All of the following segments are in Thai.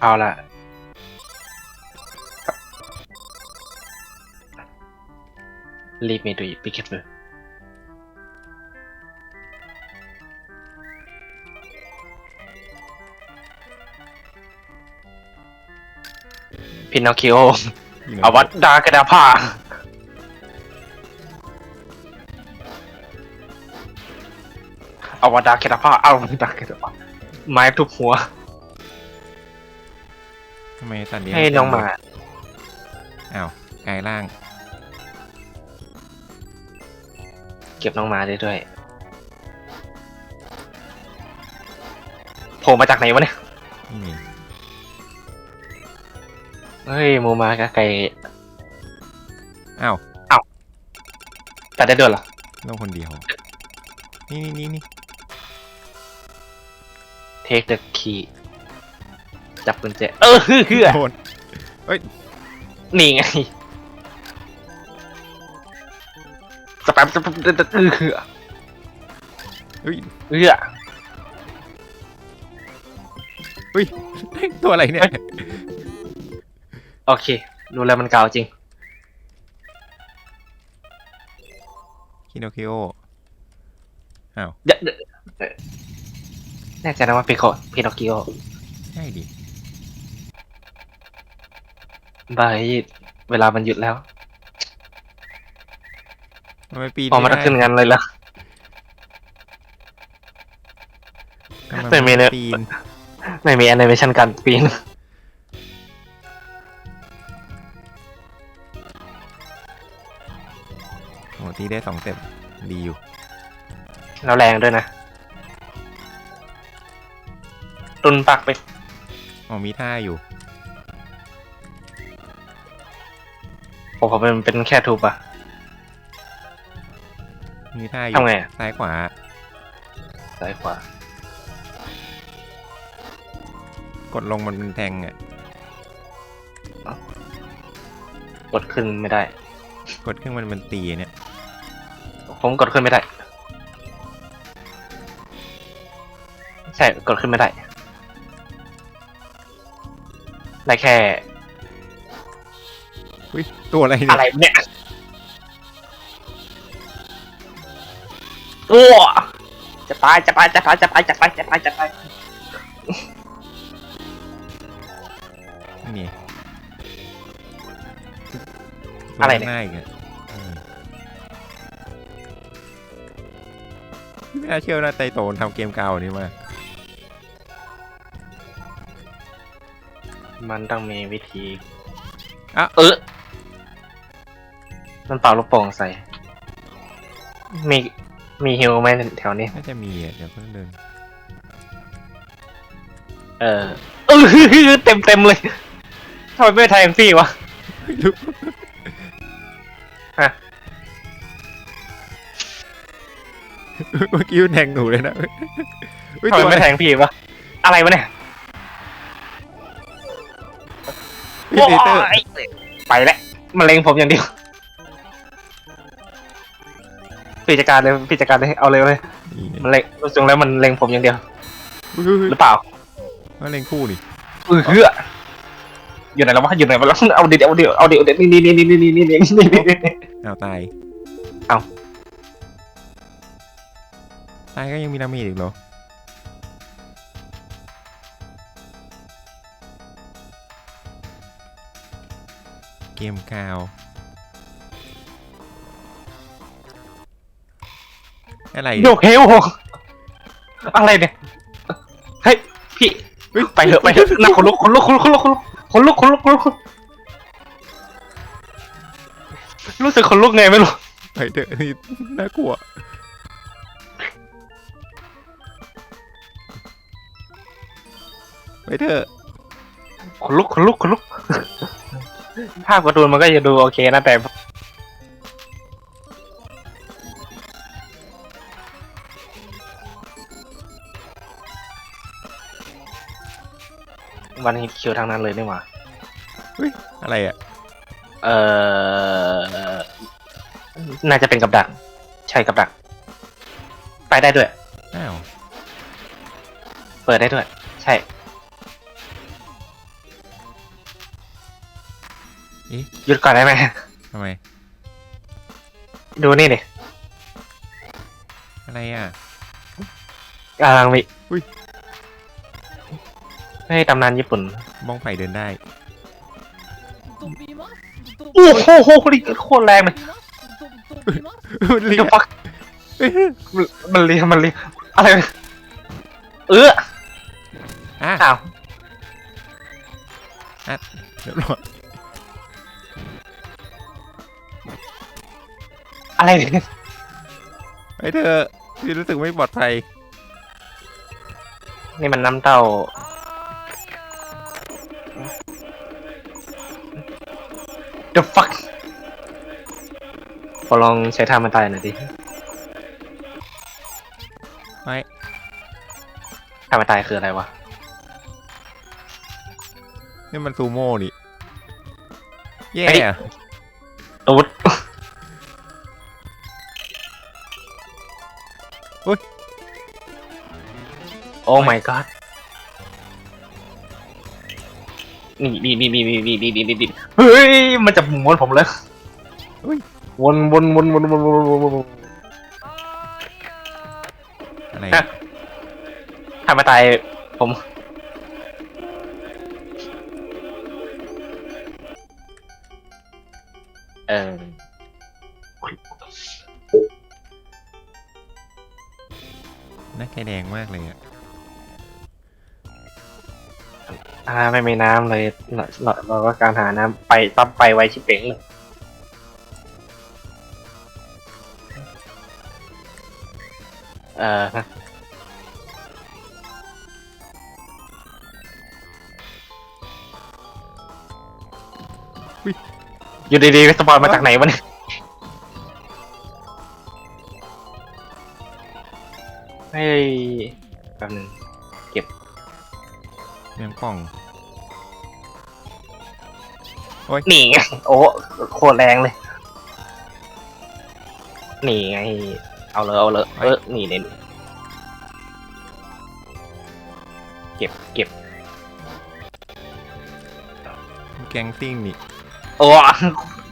เอาละรีบมีดูปิกเก็ตเลยพินอคคิโออวัตดากระดาผ้าอวัตดากระดาผ้าเอาดากระดาผ้าไม้ทุบหัว ทำไมสัตว์เลี้ยงให้น้องหมา อ้าวกลายร่าง เก็บน้องหมาได้ด้วยโผล่มาจากไหนวะเนี่ย นี่ เฮ้ยหมูมากะไก่อ้าว ตัดได้ด้วยเหรอโลกคนเดียว นี่นี่นี่นี่เทคเดอะคี จับกุญแจเออเฮือโดนนี่ไงสแปมสแปมเออเฮือเฮ้ยเฮือเฮ้ยตัวอะไรเนี่ย โอเคดูแล้วมันเก่าจริงคิโนคิโออ้าวเดี๋ยวเดี๋ยวเดี๋ยวแน่ใจนะว่าเป็นโคพินอคกิโอ ใช่ดิ บายเวลามันหยุดแล้วทำไมปีนพอมาไได้ขึ้นงานเลยละ ทำไม่มีเลยปีนไม่มีแอนิเมชันการปีน โอ้ตีได้สองเต็มดีอยู่ แล้วแรงด้วยนะ ตุนปักไป อ๋อมีท่าอยู่ ผมผมเป็นเป็นแค่ทูบอะมีท่าอยู่ทำไงอะซ้ายขวา ซ้ายขวากดลงมันเป็นแทงอะ กดขึ้นไม่ได้ กดขึ้นมันเป็นตีเนี่ย ผมกดขึ้นไม่ได้ ใช่กดขึ้นไม่ได้ได้แค่ อุ้ยตัวอะไรเนี่ยอะไรเนี่ยโอ้จะตายจะตายจะตายจะตายจะตายจะตายจะตายนี่อะไรเนี่ยตัวข้างหน้าอีกอะเออไม่น่าเชื่อนะไตโตนทำเกมเก่านี่มา มันต้องมีวิธีอะเออ มันเป่าลูกโป่งใส่ มีมีฮิวไหมแถวนี้ น่าจะมีอะเดี๋ยวเพิ่งเดินเออเออเต็มเต็มๆเลยทำไมไม่แทงพี่วะไม่รู้ฮะเมื่อกี้มันแทงหนูเลยนะอุ้ยทำไมตัวไม่แทงพี่วะอะไรวะเนี่ยพี่ปีเตอร์โอ้ยไปแล้วมันเล็งผมอย่างเดียว พี่จัดการเลยพี่จัดการเลยเอาเลยเลยนี่มันเล็งรู้สึกแล้วมันเล็งผมอย่างเดียวอุ้ยอุ้ยหอุ้ยรือเปล่ามาเล่นคู่ดิเออเฮืออยู่ไหนแล้ววะอยู่ไหนวะแล้วเอาเดี๋ยวเอาเดี๋ยวเอาเดี๋ยวนี่นี่นี่นี่นี่นี่นี่นี่นี่เอาตายเอาตายก็ยังมีดาเมจอีกเหรอเกมกาว อะไรโยกเฮลอะไรเนี่ยเฮ้ยพี่ไปเถอะไปเถอะน่าขนลุกขนลุกขนลุกขนลุกขนลุกขนลุกขนลุกรู้สึกขนลุกไงไม่รู้ไปเถอะนี่น่ากลัวไปเถอะขนลุกขนลุกขนลุกภาพการ์ตูนมันก็จะดูโอเคนะแต่ วันนี้คิวทางนั้นเลยนี่หว่าอะไรอะ เอ่อ น่าจะเป็นกับดัก ใช่กับดัก ไปได้ด้วย อ้าว เปิดได้ด้วย ใช่ เอ๊ะ หยุดก่อนได้ไหม ทำไม ดูนี่ดิอะไรอะ กำลังมีอุ๊ย ให้ตำนานญี่ปุ่นบ้องไฟเดินได้ โอ้โหโหนี่โคตรแรงเลยเรียเดี๋ยวฟักมันมันเลียมันเลียอะไรวะเอออะอ้าวเรียบร้อยอะไรเนี่ยไอ้เธอพี่รู้สึกไม่ปลอดภัยนี่มันน้ำเต้า The fuck ขอลองใช้ท่ามันตายหน่อยดิไม่ท่ามันตายคืออะไรวะ นี่มันซูโม่นี่แย่เฮ้ยอะตูดอุ๊ยโอ้ my god นี่นี่นี่นี่นี่นี่นี่นี่นี่เฮ้ยมันจะม้วนผมเลยอุ๊ยวนวนวนวนวนวนวนวนอะไรฮะถ้ามาตายผม เออหน้าแกแดงมากเลยอะ อ่าไม่มีน้ำเลยเราเราเราก็การหาน้ำไปปั๊บไปไวชิบเป๋งเลยเออฮะอยู่ดีๆก็สปอนมาจากไหนวะเนี่ย องกล่องนี่ไงโอ้โคตรแรงเลยนี่ไง เอาเลยเอาเลยเออนี่เนี่ยเก็บเก็บแกงซิ่งนี่โอ้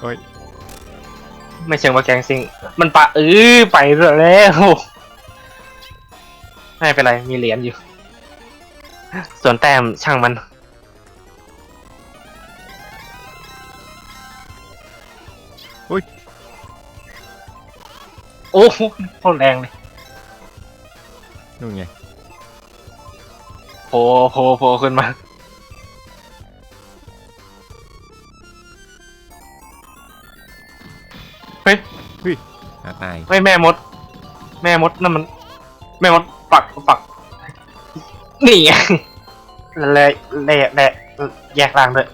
โอ้ยไม่เชิงว่าแกงซิง มันปะเออไปแล้ว ไม่เป็นไร มีเหรียญอยู่ ส่วนแต้มช่างมันโอ้โหโคตรแรงเลยนู่นไง โผล่โผล่โผล่ขึ้นมาหาตาย ไม่แม่มด แม่มดนั่นมัน แม่มดปักปัก นี่ไงแล่แล่แล่แยกร่างด้วย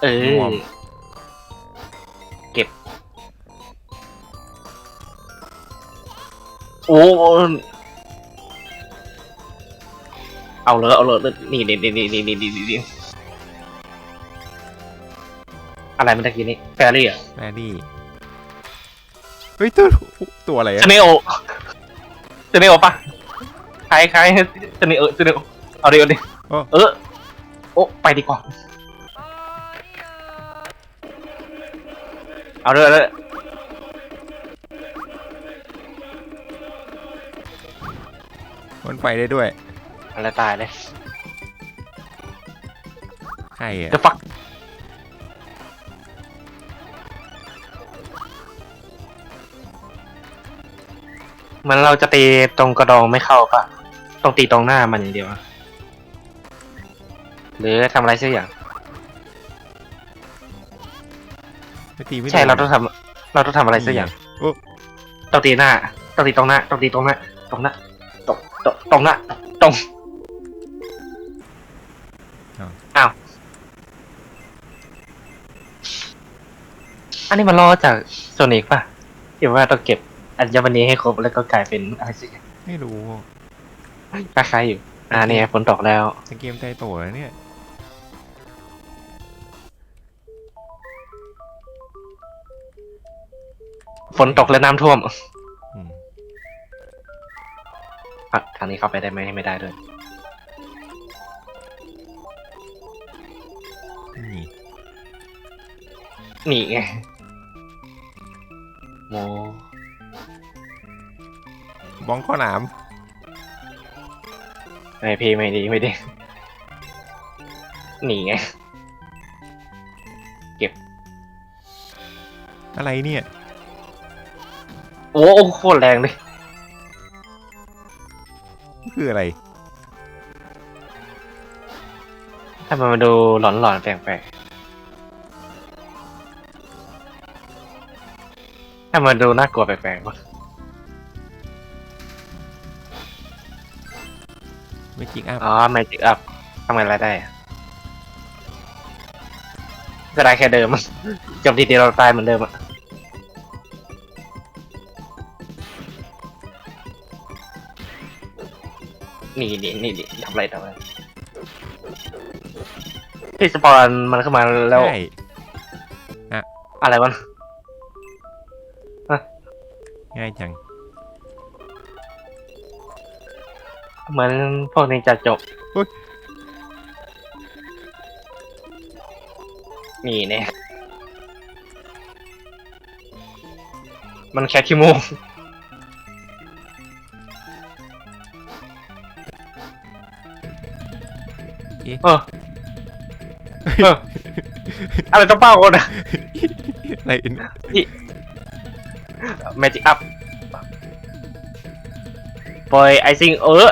เอร่วอมเก็บ โอ้ เอาเลยเอาเลยนี่นี่นี่นี่นี่นี่นี่นี่อะไรเมื่อกี้นี้แฟรี่อะแมรี่เฮ้ยตัวตัวอะไรเซอะเนโอเซเนโอปะค ล้ายคล้ายเซเนโอเซเนโอเอาดิเอาดิโอ้เออโอ้ไปดีกว่า เอาเลยเอาเลยมันไฟได้ด้วยอะไรตายเลยใครอะ The fuck มันเราจะตีตรงกระดองไม่เข้าปะ ต้องตีตรงหน้ามันอย่างเดียวอะหรือทำอะไรสักอย่าง ไม่ตีไม่ใช่โดนเราต้องทำเราต้องทำอะไรสักอย่างโอ้ ต้องตีหน้าต้องตีตรงหน้าต้องตีตรงหน้าตรงหน้าตรงตรงตรงหน้าตรงอ้าวอันนี้มันล้อจากโซนิกป่ะที่ว่าต้องเก็บอัญมณีให้ครบแล้วก็กลายเป็นอะไรสักอย่างไม่รู้ คล้ายๆอยู่ อ่าเนี่ยฝนตกแล้วเป็นเกมใจโตแล้วเนี่ย ฝนตกและน้ำท่วมอืมอะทางนี้เข้าไปได้ไหมไม่ได้ด้วยนี่ นี่ไงโม บ้องข้อหนาม ไม่พี่ไม่ดีไม่ดีนี่ไงอะไรเนี่ย โอ้โอ้โคตรแรงเลย คืออะไร ถ้ามันมาดูหลอนหลอนๆแปลกๆถ้ามันดูน่ากลัวแปลกๆวะ จิกอัพอ๋อ Magic Up ทำไงอะไรได้อะก็ได้แค่เดิม จบทีๆเราตายเหมือนเดิมอะนี่นี่นี่นี่ทำอะไรทำอะไรที่สปอนมันเข้ามาแล้ว ใช่อะไรวะง่ายจัง เหมือนพวกนี้จะจบอุ๊ย นี่เนี่ย มันแค่ขี้มูกเอ๊ะ เออเออ อะไรต้องเป้าคนอะอะไรเอ็นแมจิกอัพปล่อยไอซิงเออ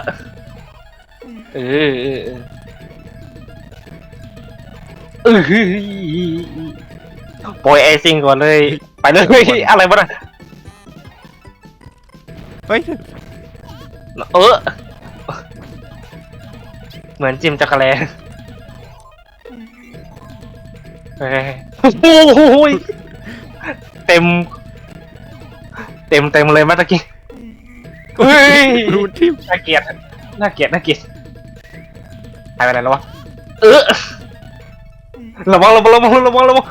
เออเออเออเออปล่อยไอซิงก่อนเลย ไปเลย อะไรวะน่ะเฮ้ย เออ เหมือนจิมจักรแลเฮ้ยโอ้โหยเต็ม เต็มเต็มเลยเมื่อตะกี้เฮ้ยรูดทิมน่าเกลียดน่าเกลียดน่าเกลียด หายไปไหนแล้ววะเออระวังระวังระวังระวังระวัง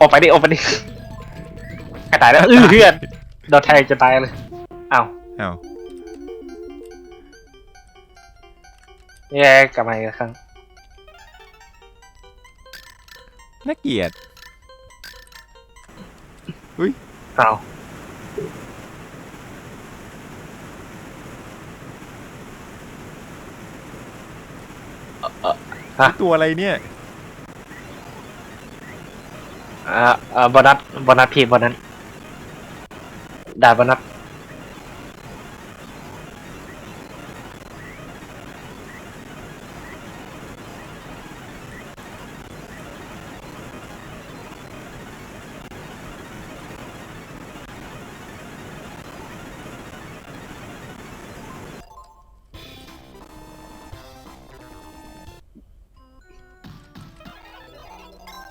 ออกไปดิออกไปดิกระต่ายแล้วเออเพื่อนโดนแทงจะตายเลยอ้าวอ้าวแย่กลับมาอีกครั้งน่าเกลียดอ้าวเอ่อ ฮะตัวอะไรเนี่ยอ่าอ่าโบนัสโบนัสพี่โบนัสด่าโบนัส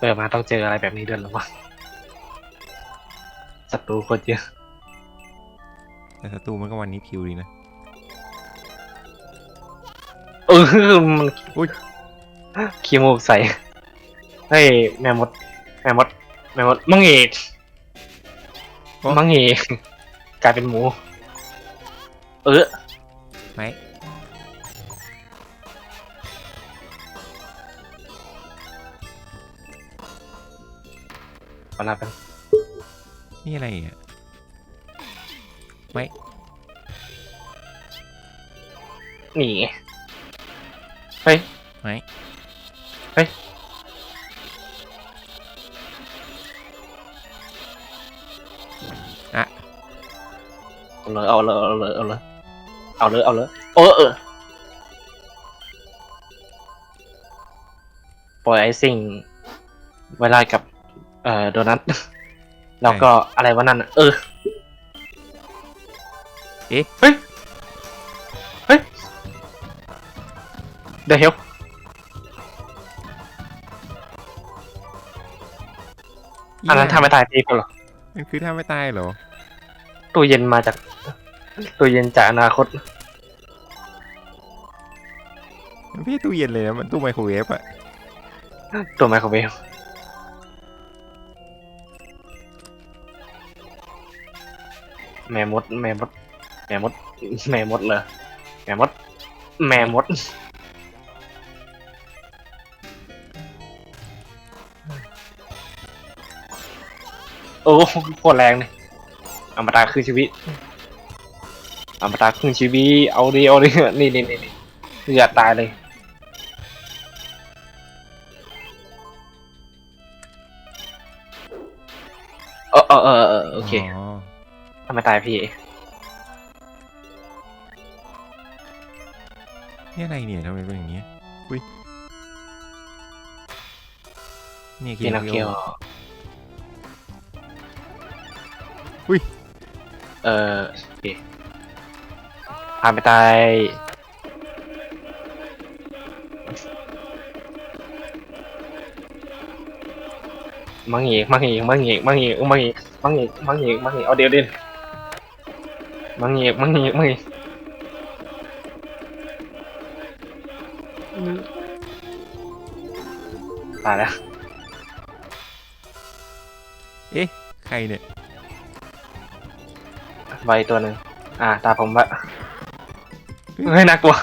เปิดมาต้องเจออะไรแบบนี้ด้วยเหรอวะศัตรูโคตรเยอะแต่ศัตรูมันก็วันนี้พิวดีนะเออมันอุ๊ยขี้มูกใส่เฮ้ยแม่มด แม่มด แม่มด มังเอกโอ้มังเอกกลายเป็นหมู เออไหม ขอลาไปนี่อะไรอะไหนี่ไงเฮ้ยไหมเฮ้ยอะเอาเลยเอาเลยเอาเลยเอาเลยเอาเลยเอาเลยเออเออปล่อยไอซิ่งเวลากับ เอ่อโดนัท แล้วก็อะไรวะนั่นน่ะเออเอ๊ะ เฮ้ย เฮ้ย เดี๋ยวเฮลอันนั้นทำไม่ตายพี่กูเหรอ มันคือถ้าไม่ตายเหรอ ตู้เย็นมาจาก ตู้เย็นจากอนาคต มันไม่ใช่ตู้เย็นเลยนะมันตู้ไมโครเวฟอะตัวไมโครเวฟ แม่มด แม่มด แม่มด แม่มดเลยแม่มด แม่มด โอ้โคตรแรงเลยอมตะคือชีวิตอมตะคือชีวิต เอาดิเอาดินี่นี่นี่นี่เลือดตายเลยเออเออเออเออโอเคำไมตายพี่เนี่อะไรเนี่ยทำไมเป็นอย่างนี้อุ้ยนี่ยเพี่นนักเคียว อุ๊ย เออโอเคพาไปตายมังเอกมังเอกมังเอกมังเอกมังเอกมังเอกมังเอกเอาเดียวดิ มังอีกมังอีกมังอีกตายแล้วเอ๊ะ ใครเนี่ย ใบตัวหนึ่งอ่า ตาผมบะเฮ้ยน่ากลัว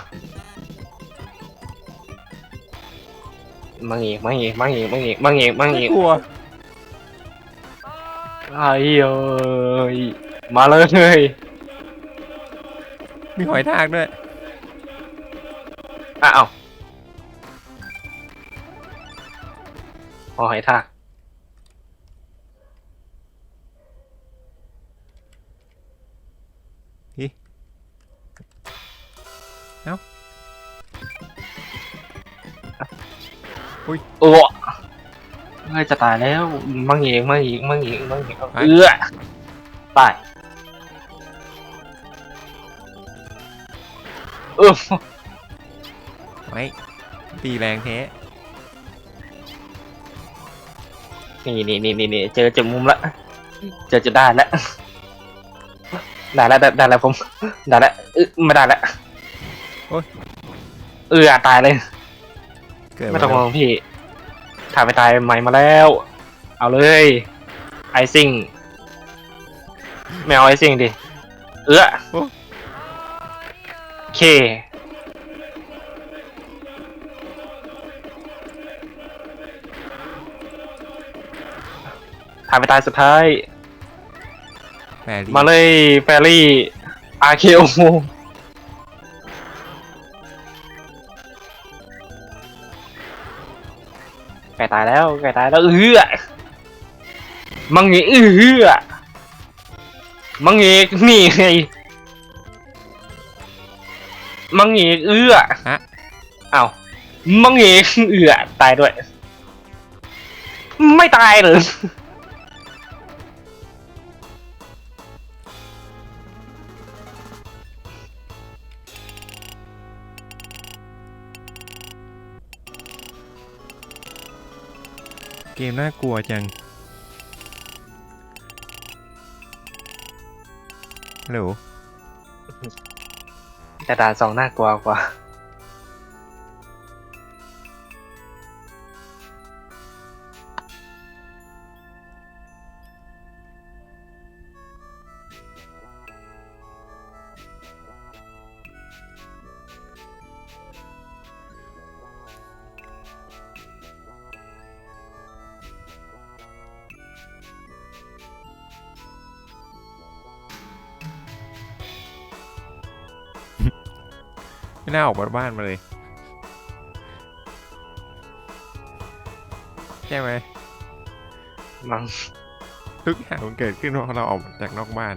มังอีกมังอีกมังอีกมังอีกมังอีกมังอีกกลัวไอ้เอ้ยมาเลย มีหอยทากด้วยอ้าวพอหอยทากโอ้เฮ้ยจะตายแล้วมังอีกมังอีกมังอีกมังอีกเอื้อตาย เออไม่ตีแรงแท้นี่นี่นี่นี่นี่เจอจุดมุมละ เจอจุดได้แล้วได้แล้วได้ได้แล้วผมได้แล้วเออไม่ได้แล้วเออตายเลยเกิดไม่มาต้องแล้มวองพี่ถ่ายไปตายใหม่มาแล้ว เอาเลยไอซิงไม่เอาไอซิงดิเอื้อโอ เคถ่ายไปตายสุดท้ายแปรรีมาเลยแฟรี่ อาเคโอไก่ตายแล้วไก่ตายแล้วเอื้อมังเงเอื้อมังเงนี่ไง มังเงเอื้อฮะอ้าวมังเงเอื้อตายด้วย ไม่ตายเลยเกมน่ากลัวจังฮัลโหล แต่ด่านสองน่ากลัวกว่า ไม่น่าออกมาบ้านมาเลยใช่ไหมมังทุกอย่างมันเกิดขึ้นเพราะเราออกจากนอกบ้าน